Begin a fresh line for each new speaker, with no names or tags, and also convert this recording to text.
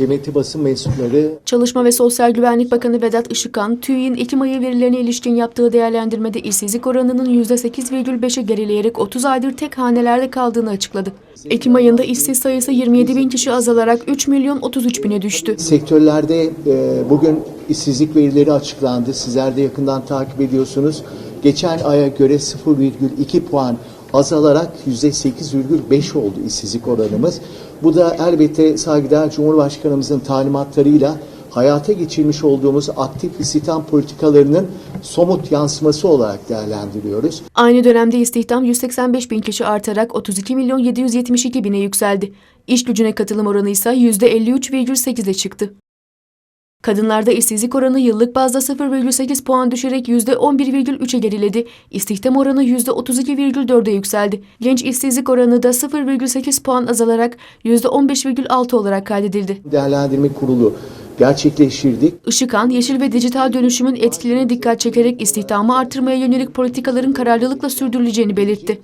kıymetli basın mensupları,
Çalışma ve Sosyal Güvenlik Bakanı Vedat Işıkhan, TÜİ'nin Ekim ayı verilerine ilişkin yaptığı değerlendirmede işsizlik oranının %8,5'e gerileyerek 30 aydır tek hanelerde kaldığını açıkladı. Ekim ayında işsiz sayısı 27 bin kişi azalarak 3 milyon 33 bine düştü.
sektörlerde e, bugün işsizlik verileri açıklandı. Sizler de yakından takip ediyorsunuz. Geçen aya göre 0,2 puan azalarak %8,5 oldu işsizlik oranımız. Bu da elbette saygıdeğer Cumhurbaşkanımızın talimatlarıyla hayata geçirmiş olduğumuz aktif istihdam politikalarının somut yansıması olarak değerlendiriyoruz.
Aynı dönemde istihdam 185 bin kişi artarak 32 milyon 772 bine yükseldi. İş gücüne katılım oranı ise %53,8'e çıktı. Kadınlarda işsizlik oranı yıllık bazda 0,8 puan düşerek %11,3'e geriledi. İstihdam oranı %32,4'e yükseldi. Genç işsizlik oranı da 0,8 puan azalarak %15,6 olarak kaydedildi.
Değerlendirme kurulu gerçekleştirdik.
Işıkhan, yeşil ve dijital dönüşümün etkilerine dikkat çekerek istihdamı artırmaya yönelik politikaların kararlılıkla sürdürüleceğini belirtti.